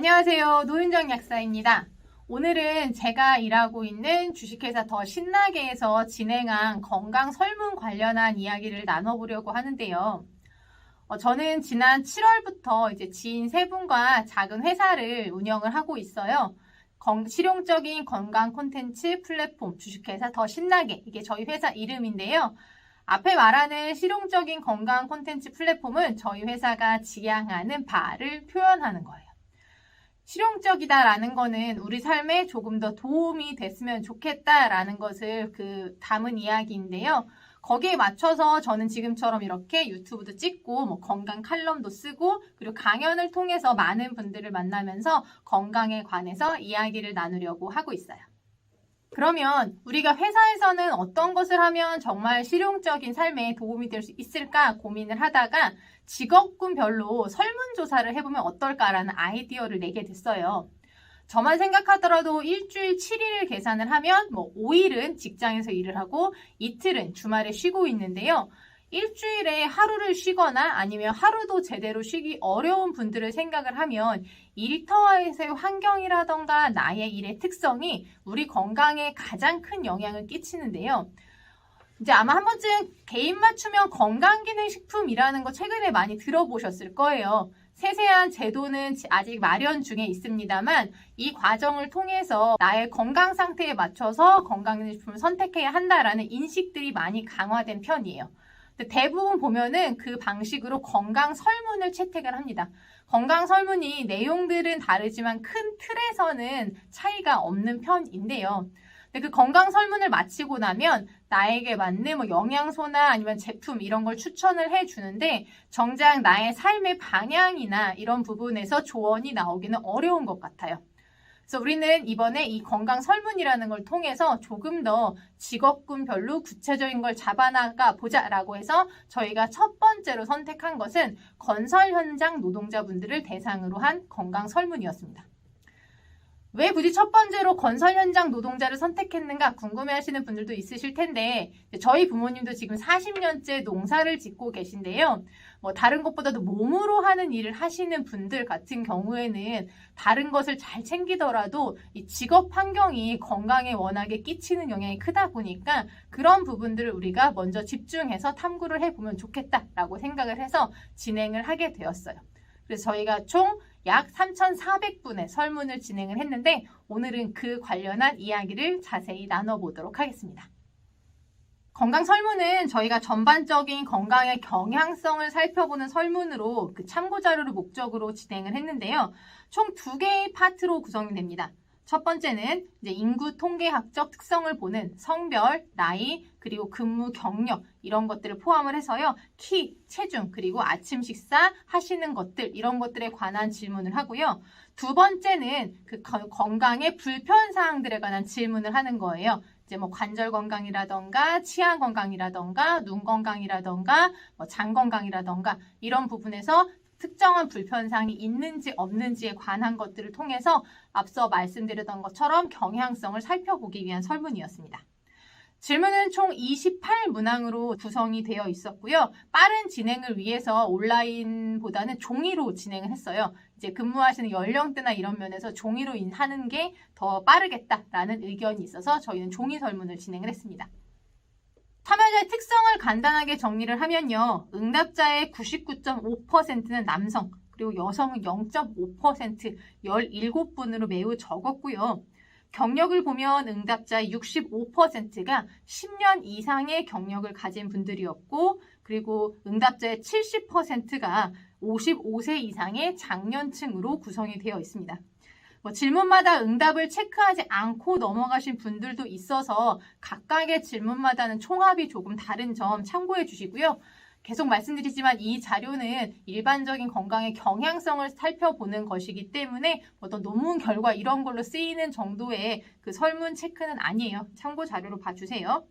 안녕하세요. 노윤정 약사입니다. 오늘은 제가 일하고 있는 주식회사 더 신나게에서 진행한 건강 설문 관련한 이야기를 나눠보려고 하는데요. 어, 저는 지난 7월부터 이제 지인 세 분과 작은 회사를 운영을 하고 있어요. 건- 실용적인 건강 콘텐츠 플랫폼 주식회사 더 신나게 이게 저희 회사 이름인데요. 앞에 말하는 실용적인 건강 콘텐츠 플랫폼은 저희 회사가 지향하는 바를 표현하는 거예요. 실용적이다라는 거는 우리 삶에 조금 더 도움이 됐으면 좋겠다라는 것을 그 담은 이야기인데요. 거기에 맞춰서 저는 지금처럼 이렇게 유튜브도 찍고 뭐 건강 칼럼도 쓰고 그리고 강연을 통해서 많은 분들을 만나면서 건강에 관해서 이야기를 나누려고 하고 있어요. 그러면 우리가 회사에서는 어떤 것을 하면 정말 실용적인 삶에 도움이 될 수 있을까 고민을 하다가 직업군별로 설문조사를 해보면 어떨까라는 아이디어를 내게 됐어요. 저만 생각하더라도 일주일 7일 계산을 하면 뭐 5일은 직장에서 일을 하고 이틀은 주말에 쉬고 있는데요. 일주일에 하루를 쉬거나 아니면 하루도 제대로 쉬기 어려운 분들을 생각을 하면 일터에서의 환경이라던가 나의 일의 특성이 우리 건강에 가장 큰 영향을 끼치는데요. 이제 아마 한 번쯤 개인 맞춤형 건강기능식품이라는 거 최근에 많이 들어보셨을 거예요. 세세한 제도는 아직 마련 중에 있습니다만 이 과정을 통해서 나의 건강 상태에 맞춰서 건강기능식품을 선택해야 한다라는 인식들이 많이 강화된 편이에요. 근데 대부분 보면은 그 방식으로 건강 설문을 채택을 합니다. 건강 설문이 내용들은 다르지만 큰 틀에서는 차이가 없는 편인데요. 근데 그 건강 설문을 마치고 나면 나에게 맞는 뭐 영양소나 아니면 제품 이런 걸 추천을 해 주는데 정작 나의 삶의 방향이나 이런 부분에서 조언이 나오기는 어려운 것 같아요. 그래서 우리는 이번에 이 건강 설문이라는 걸 통해서 조금 더 직업군별로 구체적인 걸 잡아나가 보자라고 해서 저희가 첫 번째로 선택한 것은 건설 현장 노동자분들을 대상으로 한 건강 설문이었습니다. 왜 굳이 첫 번째로 건설 현장 노동자를 선택했는가 궁금해 하시는 분들도 있으실 텐데, 저희 부모님도 지금 40년째 농사를 짓고 계신데요. 뭐, 다른 것보다도 몸으로 하는 일을 하시는 분들 같은 경우에는 다른 것을 잘 챙기더라도 이 직업 환경이 건강에 워낙에 끼치는 영향이 크다 보니까 그런 부분들을 우리가 먼저 집중해서 탐구를 해보면 좋겠다라고 생각을 해서 진행을 하게 되었어요. 그래서 저희가 총 약 3,400분의 설문을 진행을 했는데 오늘은 그 관련한 이야기를 자세히 나눠보도록 하겠습니다. 건강 설문은 저희가 전반적인 건강의 경향성을 살펴보는 설문으로 그 참고 자료를 목적으로 진행을 했는데요. 총 두 개의 파트로 구성이 됩니다. 첫 번째는 이제 인구 통계학적 특성을 보는 성별, 나이, 그리고 근무 경력 이런 것들을 포함을 해서요. 키, 체중, 그리고 아침 식사 하시는 것들 이런 것들에 관한 질문을 하고요. 두 번째는 그 건강의 불편 사항들에 관한 질문을 하는 거예요. 이제 뭐 관절 건강이라던가 치아 건강이라던가 눈 건강이라던가 뭐 장 건강이라던가 이런 부분에서 특정한 불편사항이 있는지 없는지에 관한 것들을 통해서 앞서 말씀드렸던 것처럼 경향성을 살펴보기 위한 설문이었습니다. 질문은 총 28문항으로 구성이 되어 있었고요. 빠른 진행을 위해서 온라인보다는 종이로 진행을 했어요. 이제 근무하시는 연령대나 이런 면에서 종이로 하는 게 더 빠르겠다라는 의견이 있어서 저희는 종이 설문을 진행을 했습니다. 참여자의 특성을 간단하게 정리를 하면요. 응답자의 99.5%는 남성, 그리고 여성은 0.5%, 17분으로 매우 적었고요. 경력을 보면 응답자의 65%가 10년 이상의 경력을 가진 분들이었고, 그리고 응답자의 70%가 55세 이상의 장년층으로 구성이 되어 있습니다. 뭐 질문마다 응답을 체크하지 않고 넘어가신 분들도 있어서 각각의 질문마다는 총합이 조금 다른 점 참고해 주시고요. 계속 말씀드리지만 이 자료는 일반적인 건강의 경향성을 살펴보는 것이기 때문에 어떤 논문 결과 이런 걸로 쓰이는 정도의 그 설문 체크는 아니에요. 참고 자료로 봐주세요.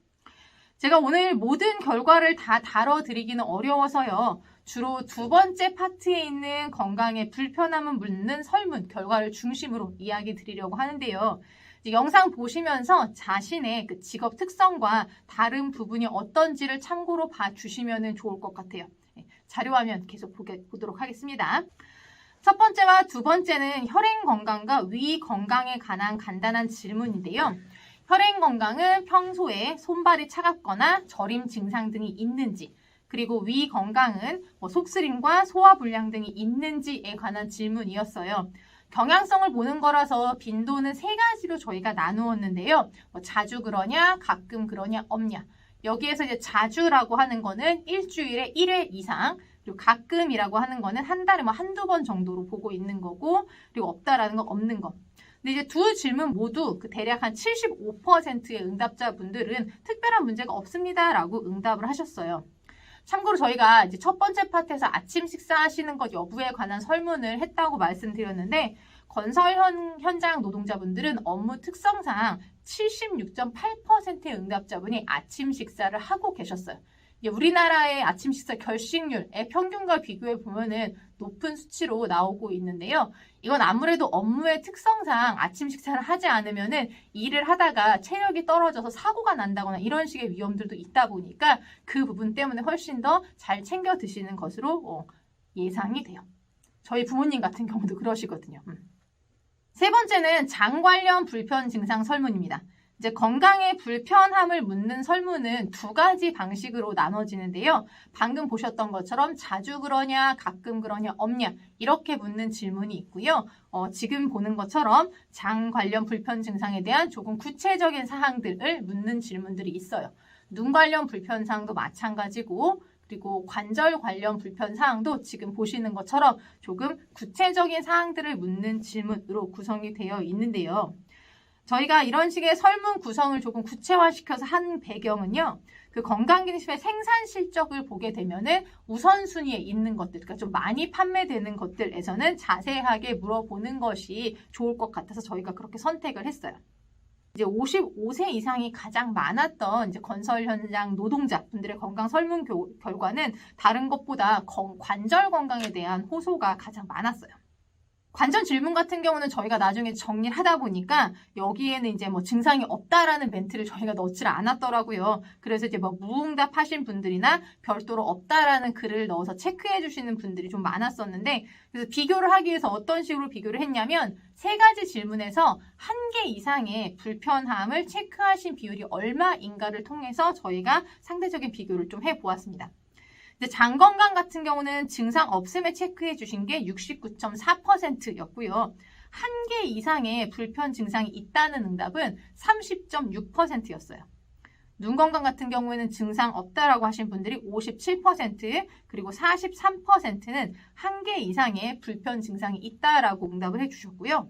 제가 오늘 모든 결과를 다 다뤄드리기는 어려워서요. 주로 두 번째 파트에 있는 건강에 불편함을 묻는 설문 결과를 중심으로 이야기 드리려고 하는데요. 영상 보시면서 자신의 그 직업 특성과 다른 부분이 어떤지를 참고로 봐주시면 좋을 것 같아요. 네, 자료화면 계속 보게, 보도록 하겠습니다. 첫 번째와 두 번째는 혈행 건강과 위 건강에 관한 간단한 질문인데요. 혈행 건강은 평소에 손발이 차갑거나 저림 증상 등이 있는지, 그리고 위 건강은 뭐 속쓰림과 소화 불량 등이 있는지에 관한 질문이었어요. 경향성을 보는 거라서 빈도는 세 가지로 저희가 나누었는데요. 뭐 자주 그러냐, 가끔 그러냐, 없냐. 여기에서 이제 자주라고 하는 거는 일주일에 1회 이상, 그리고 가끔이라고 하는 거는 한 달에 뭐 한두 번 정도로 보고 있는 거고, 그리고 없다라는 건 없는 거. 근데 이제 두 질문 모두 그 대략 한 75%의 응답자분들은 특별한 문제가 없습니다라고 응답을 하셨어요. 참고로 저희가 이제 첫 번째 파트에서 아침 식사하시는 것 여부에 관한 설문을 했다고 말씀드렸는데 건설 현, 현장 노동자분들은 업무 특성상 76.8%의 응답자분이 아침 식사를 하고 계셨어요. 우리나라의 아침 식사 결식률의 평균과 비교해 보면은 높은 수치로 나오고 있는데요. 이건 아무래도 업무의 특성상 아침 식사를 하지 않으면은 일을 하다가 체력이 떨어져서 사고가 난다거나 이런 식의 위험들도 있다 보니까 그 부분 때문에 훨씬 더 잘 챙겨 드시는 것으로 어, 예상이 돼요. 저희 부모님 같은 경우도 그러시거든요. 음. 세 번째는 장 관련 불편 증상 설문입니다. 이제 건강에 불편함을 묻는 설문은 두 가지 방식으로 나눠지는데요. 방금 보셨던 것처럼 자주 그러냐, 가끔 그러냐, 없냐 이렇게 묻는 질문이 있고요. 어, 지금 보는 것처럼 장 관련 불편 증상에 대한 조금 구체적인 사항들을 묻는 질문들이 있어요. 눈 관련 불편 사항도 마찬가지고 그리고 관절 관련 불편 사항도 지금 보시는 것처럼 조금 구체적인 사항들을 묻는 질문으로 구성이 되어 있는데요. 저희가 이런 식의 설문 구성을 조금 구체화시켜서 한 배경은요. 그 건강기능식품의 생산 실적을 보게 되면은 우선순위에 있는 것들, 그러니까 좀 많이 판매되는 것들에서는 자세하게 물어보는 것이 좋을 것 같아서 저희가 그렇게 선택을 했어요. 이제 55세 이상이 가장 많았던 이제 건설 현장 노동자분들의 건강 설문 교, 결과는 다른 것보다 건, 관절 건강에 대한 호소가 가장 많았어요. 관전 질문 같은 경우는 저희가 나중에 정리를 하다 보니까 여기에는 이제 뭐 증상이 없다라는 멘트를 저희가 넣지를 않았더라고요. 그래서 이제 뭐 무응답 하신 분들이나 별도로 없다라는 글을 넣어서 체크해 주시는 분들이 좀 많았었는데 그래서 비교를 하기 위해서 어떤 식으로 비교를 했냐면 세 가지 질문에서 한 개 이상의 불편함을 체크하신 비율이 얼마인가를 통해서 저희가 상대적인 비교를 좀 해 보았습니다. 장 건강 같은 경우는 증상 없음에 체크해 주신 게 69.4%였고요. 한 개 이상의 불편 증상이 있다는 응답은 30.6%였어요. 눈 건강 같은 경우에는 증상 없다라고 하신 분들이 57% 그리고 43%는 한 개 이상의 불편 증상이 있다라고 응답을 해주셨고요.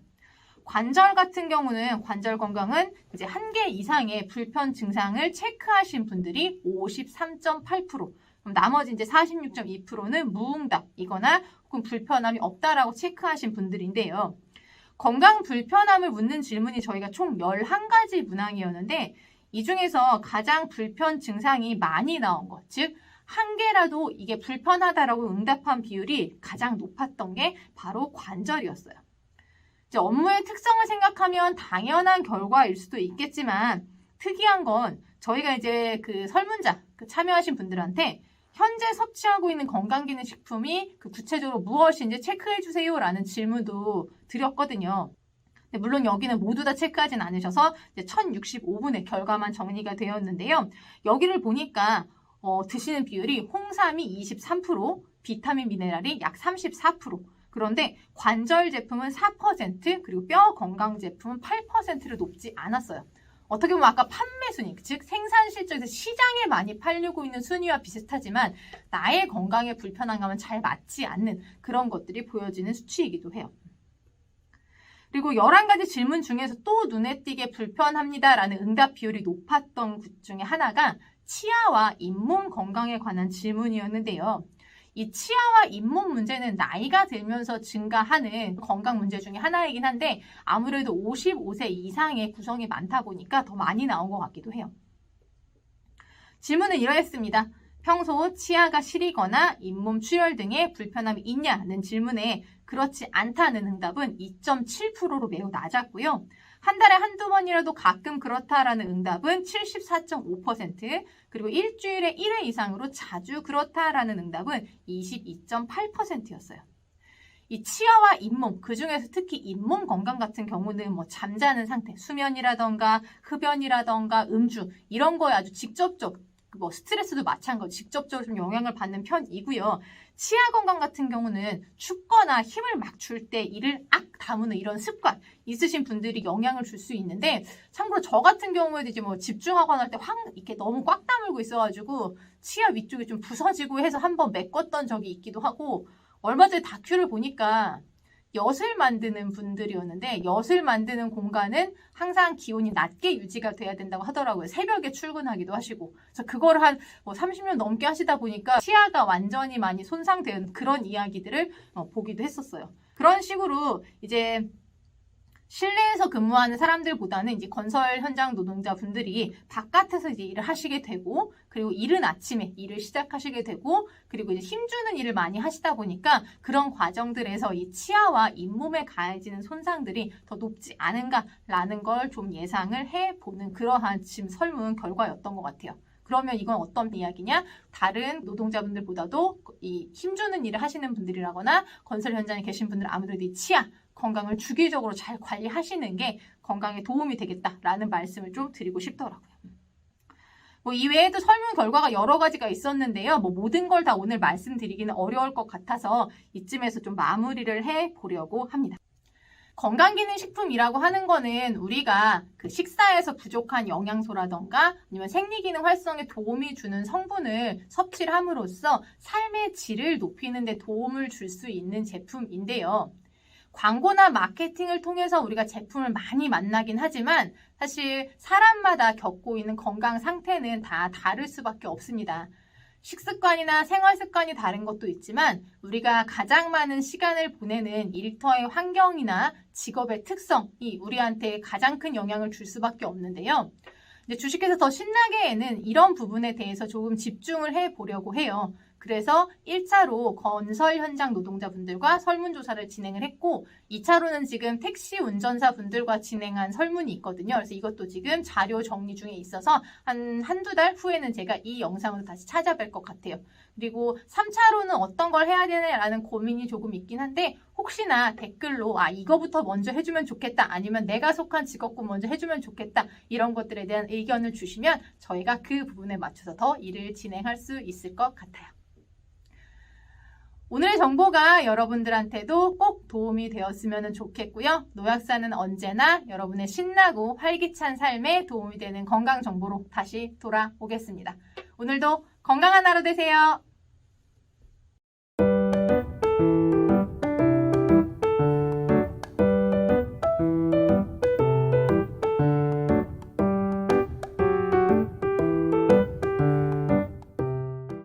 관절 같은 경우는 관절 건강은 이제 한 개 이상의 불편 증상을 체크하신 분들이 53.8%. 그럼 나머지 이제 46.2%는 무응답이거나 혹은 불편함이 없다라고 체크하신 분들인데요. 건강 불편함을 묻는 질문이 저희가 총 11가지 문항이었는데 이 중에서 가장 불편 증상이 많이 나온 것, 즉, 한 개라도 이게 불편하다라고 응답한 비율이 가장 높았던 게 바로 관절이었어요. 이제 업무의 특성을 생각하면 당연한 결과일 수도 있겠지만 특이한 건 저희가 이제 그 설문자 그 참여하신 분들한테 현재 섭취하고 있는 건강기능식품이 그 구체적으로 무엇인지 체크해 주세요라는 질문도 드렸거든요. 물론 여기는 모두 다 체크하진 않으셔서 1065분의 결과만 정리가 되었는데요. 여기를 보니까 어, 드시는 비율이 홍삼이 23%, 비타민 미네랄이 약 34%, 그런데 관절 제품은 4% 그리고 뼈 건강 제품은 8%를 높지 않았어요. 어떻게 보면 아까 판매 순위, 즉 생산 실적에서 시장에 많이 팔리고 있는 순위와 비슷하지만 나의 건강에 불편한 감은 잘 맞지 않는 그런 것들이 보여지는 수치이기도 해요. 그리고 11가지 질문 중에서 또 눈에 띄게 불편합니다라는 응답 비율이 높았던 것 중에 하나가 치아와 잇몸 건강에 관한 질문이었는데요. 이 치아와 잇몸 문제는 나이가 들면서 증가하는 건강 문제 중에 하나이긴 한데 아무래도 55세 이상의 구성이 많다 보니까 더 많이 나온 것 같기도 해요. 질문은 이러했습니다. 평소 치아가 시리거나 잇몸 출혈 등의 불편함이 있냐는 질문에 그렇지 않다는 응답은 2.7%로 매우 낮았고요. 한 달에 한두 번이라도 가끔 그렇다라는 응답은 74.5%, 그리고 일주일에 1회 이상으로 자주 그렇다라는 응답은 22.8%였어요. 이 치아와 잇몸, 그 중에서 특히 잇몸 건강 같은 경우는 뭐 잠자는 상태, 수면이라던가 흡연이라던가 음주 이런 거에 아주 직접적 뭐 스트레스도 마찬가지 직접적으로 좀 영향을 받는 편이고요. 치아 건강 같은 경우는 춥거나 힘을 막 줄 때 이를 악 다무는 이런 습관 있으신 분들이 영향을 줄 수 있는데 참고로 저 같은 경우에도 이제 뭐 집중하거나 할 때 확 이렇게 너무 꽉 다물고 있어가지고 치아 위쪽이 좀 부서지고 해서 한번 메꿨던 적이 있기도 하고 얼마 전에 다큐를 보니까 엿을 만드는 분들이었는데 엿을 만드는 공간은 항상 기온이 낮게 유지가 돼야 된다고 하더라고요. 새벽에 출근하기도 하시고. 그래서 그거를 한뭐 30년 넘게 하시다 보니까 치아가 완전히 많이 손상된 그런 이야기들을 어, 보기도 했었어요. 그런 식으로 이제 실내에서 근무하는 사람들보다는 이제 건설 현장 노동자분들이 바깥에서 이제 일을 하시게 되고 그리고 이른 아침에 일을 시작하시게 되고 그리고 이제 힘주는 일을 많이 하시다 보니까 그런 과정들에서 이 치아와 잇몸에 가해지는 손상들이 더 높지 않은가라는 걸 좀 예상을 해보는 그러한 지금 설문 결과였던 것 같아요. 그러면 이건 어떤 이야기냐? 다른 노동자분들보다도 이 힘주는 일을 하시는 분들이라거나 건설 현장에 계신 분들 아무래도 이 치아 건강을 주기적으로 잘 관리하시는 게 건강에 도움이 되겠다라는 말씀을 좀 드리고 싶더라고요. 뭐 이외에도 설문 결과가 여러 가지가 있었는데요. 뭐 모든 걸 다 오늘 말씀드리기는 어려울 것 같아서 이쯤에서 좀 마무리를 해 보려고 합니다. 건강기능식품이라고 하는 거는 우리가 그 식사에서 부족한 영양소라던가 아니면 생리기능 활성에 도움이 주는 성분을 섭취를 함으로써 삶의 질을 높이는 데 도움을 줄 수 있는 제품인데요. 광고나 마케팅을 통해서 우리가 제품을 많이 만나긴 하지만 사실 사람마다 겪고 있는 건강 상태는 다 다를 수밖에 없습니다. 식습관이나 생활 습관이 다른 것도 있지만 우리가 가장 많은 시간을 보내는 일터의 환경이나 직업의 특성이 우리한테 가장 큰 영향을 줄 수밖에 없는데요. 주식회사 더 신나게에는 이런 부분에 대해서 조금 집중을 해 보려고 해요. 그래서 1차로 건설 현장 노동자분들과 설문조사를 진행을 했고 2차로는 지금 택시 운전사분들과 진행한 설문이 있거든요. 그래서 이것도 지금 자료 정리 중에 있어서 한 한두 달 후에는 제가 이 영상으로 다시 찾아뵐 것 같아요. 그리고 3차로는 어떤 걸 해야 되냐라는 고민이 조금 있긴 한데 혹시나 댓글로 아 이거부터 먼저 해주면 좋겠다 아니면 내가 속한 직업군 먼저 해주면 좋겠다 이런 것들에 대한 의견을 주시면 저희가 그 부분에 맞춰서 더 일을 진행할 수 있을 것 같아요. 오늘의 정보가 여러분들한테도 꼭 도움이 되었으면 좋겠고요. 노약사는 언제나 여러분의 신나고 활기찬 삶에 도움이 되는 건강 정보로 다시 돌아오겠습니다. 오늘도 건강한 하루 되세요.